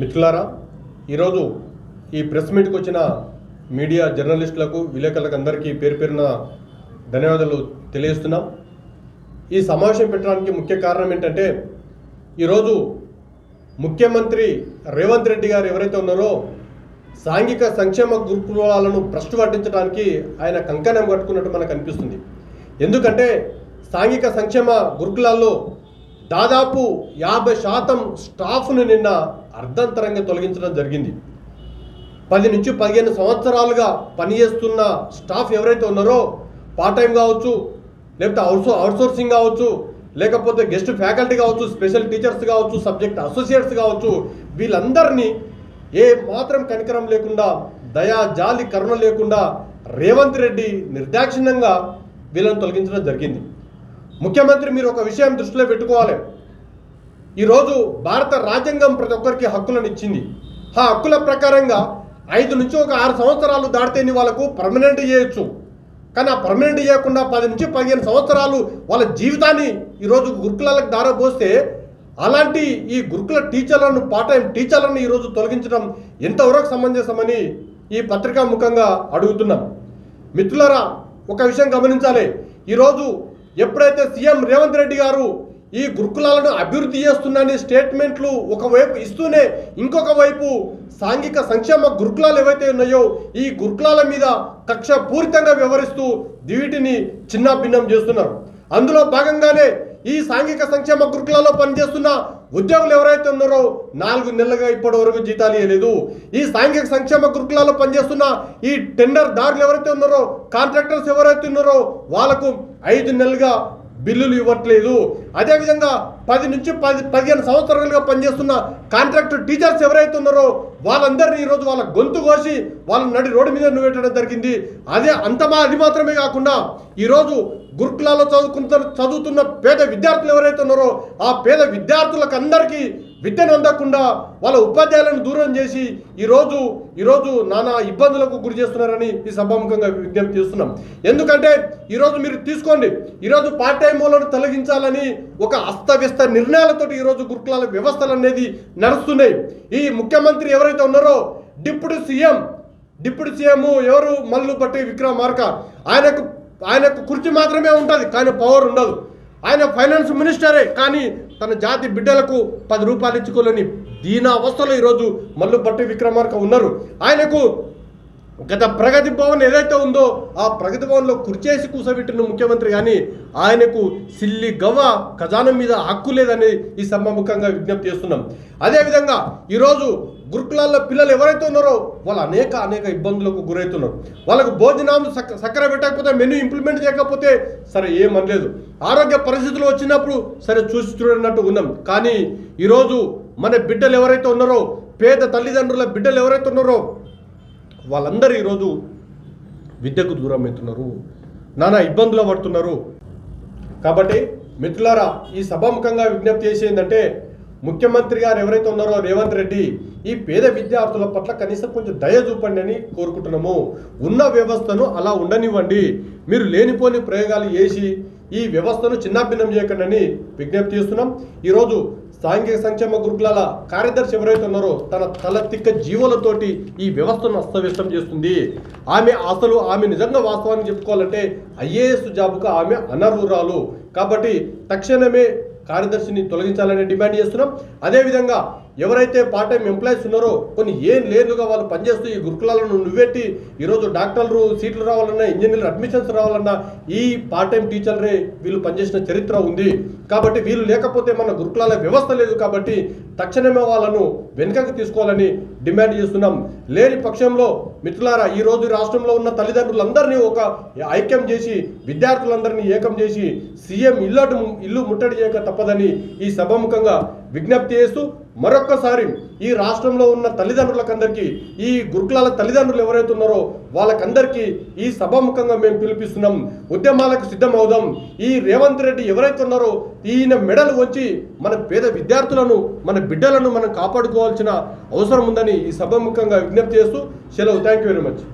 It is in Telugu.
మిత్రులారా ఈరోజు ఈ ప్రెస్ మీట్కి వచ్చిన మీడియా జర్నలిస్టులకు విలేకరులకు అందరికీ పేరు పేరున ధన్యవాదాలు తెలియజేస్తున్నాం. ఈ సమావేశం పెట్టడానికి ముఖ్య కారణం ఏంటంటే ఈరోజు ముఖ్యమంత్రి రేవంత్ రెడ్డి గారు ఎవరైతే ఉన్నారో సాంఘిక సంక్షేమ గురుకులాలను భ్రష్టు పట్టించడానికి ఆయన కంకణం కట్టుకున్నట్టు మనకు అనిపిస్తుంది. ఎందుకంటే సాంఘిక సంక్షేమ గురుకులాల్లో దాదాపు యాభై శాతం స్టాఫ్ను నిన్న అర్ధంతరంగా తొలగించడం జరిగింది. పది నుంచి పదిహేను సంవత్సరాలుగా పనిచేస్తున్న స్టాఫ్ ఎవరైతే ఉన్నారో పార్ట్ టైం కావచ్చు లేకపోతే అవుట్సో అవుట్సోర్సింగ్ కావచ్చు లేకపోతే గెస్ట్ ఫ్యాకల్టీ కావచ్చు స్పెషల్ టీచర్స్ కావచ్చు సబ్జెక్ట్ అసోసియేట్స్ కావచ్చు వీళ్ళందరినీ ఏ మాత్రం కనికరం లేకుండా దయా జాలి కరుణ లేకుండా రేవంత్ రెడ్డి నిర్దాక్షిణ్యంగా వీళ్ళని తొలగించడం జరిగింది. ముఖ్యమంత్రి మీరు ఒక విషయం దృష్టిలో పెట్టుకోవాలి. ఈరోజు భారత రాజ్యాంగం ప్రతి ఒక్కరికి హక్కులను ఇచ్చింది. ఆ హక్కుల ప్రకారంగా ఐదు నుంచి ఒక ఆరు సంవత్సరాలు దాటితేని వాళ్ళకు పర్మనెంట్ చేయొచ్చు. కానీ ఆ పర్మనెంట్ చేయకుండా పది నుంచి పదిహేను సంవత్సరాలు వాళ్ళ జీవితాన్ని ఈరోజు గురుకులాలకు దారబోస్తే అలాంటి ఈ గురుకుల టీచర్లను పార్ట్ టైం టీచర్లను ఈరోజు తొలగించడం ఎంతవరకు సమంజసమని ఈ పత్రికా ముఖంగా అడుగుతున్నాం. మిత్రులరా ఒక విషయం గమనించాలి. ఈరోజు ఎప్పుడైతే సీఎం రేవంత్ రెడ్డి గారు ఈ గురుకులాలను అభివృద్ధి చేస్తున్నాని స్టేట్మెంట్లు ఒకవైపు ఇస్తూనే ఇంకొక వైపు సాంఘిక సంక్షేమ గురుకులాలు ఏవైతే ఉన్నాయో ఈ గురుకులాల మీద కక్ష పూరితంగా వ్యవహరిస్తూ వీటిని చిన్నాభిన్నం చేస్తున్నారు. అందులో భాగంగానే ఈ సాంఘిక సంక్షేమ గురుకులాల్లో పనిచేస్తున్న ఉద్యోగులు ఎవరైతే ఉన్నారో నాలుగు నెలలుగా ఇప్పటి వరకు జీతాలు ఇవ్వలేదు. ఈ సాంఘిక సంక్షేమ గురుకులాల్లో పనిచేస్తున్న ఈ టెండర్ దారులు ఎవరైతే ఉన్నారో కాంట్రాక్టర్స్ ఎవరైతే ఉన్నారో వాళ్ళకు ఐదు నెలలుగా బిల్లులు ఇవ్వట్లేదు. అదేవిధంగా పది నుంచి పది పదిహేను సంవత్సరాలుగా పనిచేస్తున్న కాంట్రాక్ట్ టీచర్స్ ఎవరైతే ఉన్నారో వాళ్ళందరినీ ఈరోజు వాళ్ళ గొంతు కోసి వాళ్ళ నడి రోడ్డు మీద నువ్వేయడం జరిగింది. అదే అంతమా అది మాత్రమే కాకుండా ఈరోజు గురుకులాల్లో చదువుకుంటున్న చదువుతున్న పేద విద్యార్థులు ఎవరైతే ఉన్నారో ఆ పేద విద్యార్థులకు అందరికీ విద్యను అందకుండా వాళ్ళ ఉపాధ్యాయులను దూరం చేసి ఈరోజు ఈరోజు నానా ఇబ్బందులకు గురి చేస్తున్నారని ఈ సభాముఖంగా విజ్ఞప్తి చేస్తున్నాం. ఎందుకంటే ఈరోజు మీరు తీసుకోండి. ఈరోజు పార్ట్ టైం వాళ్ళను తొలగించాలని ఒక అస్తవ్యస్త నిర్ణయాలతోటి ఈరోజు గురుకులాల వ్యవస్థలు అనేది నడుస్తున్నాయి. ఈ ముఖ్యమంత్రి ఎవరైతే ఉన్నారో డిప్యూటీ సీఎం డిప్యూటీ సీఎం ఎవరు? మల్లు బట్టి విక్రమార్క. ఆయనకు ఆయనకు కుర్చీ మాత్రమే ఉంటుంది కానీ పవర్ ఉండదు. ఆయన ఫైనాన్స్ మినిస్టరే కానీ తన జాతి బిడ్డలకు పది రూపాయలు ఇచ్చుకోలేని దీనా అవస్థలో ఈరోజు మల్లుపట్టి విక్రమార్క ఉన్నారు. ఆయనకు గత ప్రగతి భవన్ ఏదైతే ఉందో ఆ ప్రగతి భవన్లో కుర్చేసి కూసబెట్టిన ముఖ్యమంత్రి కానీ ఆయనకు సిల్లి గవ్వ ఖజానం మీద హక్కు లేదని ఈ సభాముఖంగా విజ్ఞప్తి చేస్తున్నాం. అదేవిధంగా ఈరోజు గురుకులాల్లో పిల్లలు ఎవరైతే ఉన్నారో వాళ్ళు అనేక అనేక ఇబ్బందులకు గురవుతున్నారు వాళ్ళకు భోజనం సక్క సక్కర పెట్టకపోతే మెనూ ఇంప్లిమెంట్ చేయకపోతే సరే ఏమనలేదు ఆరోగ్య పరిస్థితులు వచ్చినప్పుడు సరే చూసి చూడనట్టు ఉన్నాం. కానీ ఈరోజు మన బిడ్డలు ఎవరైతే ఉన్నారో పేద తల్లిదండ్రుల బిడ్డలు ఎవరైతే ఉన్నారో వాళ్ళందరూ ఈరోజు విద్యకు దూరం అవుతున్నారు. నానా ఇబ్బందులు పడుతున్నారు. కాబట్టి మిత్రులారా ఈ సభాముఖంగా విజ్ఞప్తి చేసేందంటే ముఖ్యమంత్రి గారు ఎవరైతే ఉన్నారో రేవంత్ రెడ్డి ఈ పేద విద్యార్థుల పట్ల కనీసం కొంచెం దయ చూపండి అని కోరుకుంటున్నాము. ఉన్న వ్యవస్థను అలా ఉండనివ్వండి. మీరు లేనిపోని ప్రయోగాలు చేసి ఈ వ్యవస్థను చిన్నాభిన్నం చేయకండి అని విజ్ఞప్తి చేస్తున్నాం. ఈరోజు సాంఘిక సంక్షేమ గురుకులాల కార్యదర్శి ఎవరైతే ఉన్నారో తన తల తిక్క జీవులతోటి ఈ వ్యవస్థను అస్తవ్యస్తం చేస్తుంది. ఆమె అసలు ఆమె నిజంగా వాస్తవాన్ని చెప్పుకోవాలంటే ఐఏఎస్ జాబుకు ఆమె అనర్హురాలు. కాబట్టి తక్షణమే కార్యదర్శిని తొలగించాలని డిమాండ్ చేస్తున్నాం. అదేవిధంగా ఎవరైతే పార్ట్ టైం ఎంప్లాయీస్ ఉన్నారో కొన్ని ఏం లేదుగా వాళ్ళు పనిచేస్తూ ఈ గురుకులాలను నువ్వెట్టి ఈరోజు డాక్టర్లు సీట్లు రావాలన్నా ఇంజనీర్లు అడ్మిషన్స్ రావాలన్నా ఈ పార్ట్ టైం టీచర్లే వీళ్ళు పనిచేసిన చరిత్ర ఉంది. కాబట్టి వీళ్ళు లేకపోతే మన గురుకులాల వ్యవస్థ లేదు కాబట్టి తక్షణమే వాళ్ళను వెనుకకు తీసుకోవాలని డిమాండ్ చేస్తున్నాం. లేని పక్షంలో మిత్రులారా ఈ రోజు రాష్ట్రంలో ఉన్న తల్లిదండ్రులందరినీ ఒక ఐక్యం చేసి విద్యార్థులందరినీ ఏకం చేసి సీఎం ఇల్లు ఇల్లు ముట్టడి చేయక తప్పదని ఈ సభాముఖంగా విజ్ఞప్తి చేస్తూ మరొక్కసారి ఈ రాష్ట్రంలో ఉన్న తల్లిదండ్రులకందరికీ ఈ గురుకులాల తల్లిదండ్రులు ఎవరైతే ఉన్నారో వాళ్ళకందరికీ ఈ సభాముఖంగా మేము పిలిపిస్తున్నాం. ఉద్యమాలకు సిద్ధం అవుదాం ఈ రేవంత్ రెడ్డి ఎవరైతే ఉన్నారో ఈయన మెడలు వచ్చి మన పేద విద్యార్థులను మన బిడ్డలను మనం కాపాడుకోవాల్సిన అవసరం ఉందని ఈ సభాముఖంగా విజ్ఞప్తి చేస్తూ సెలవు. Thank you very much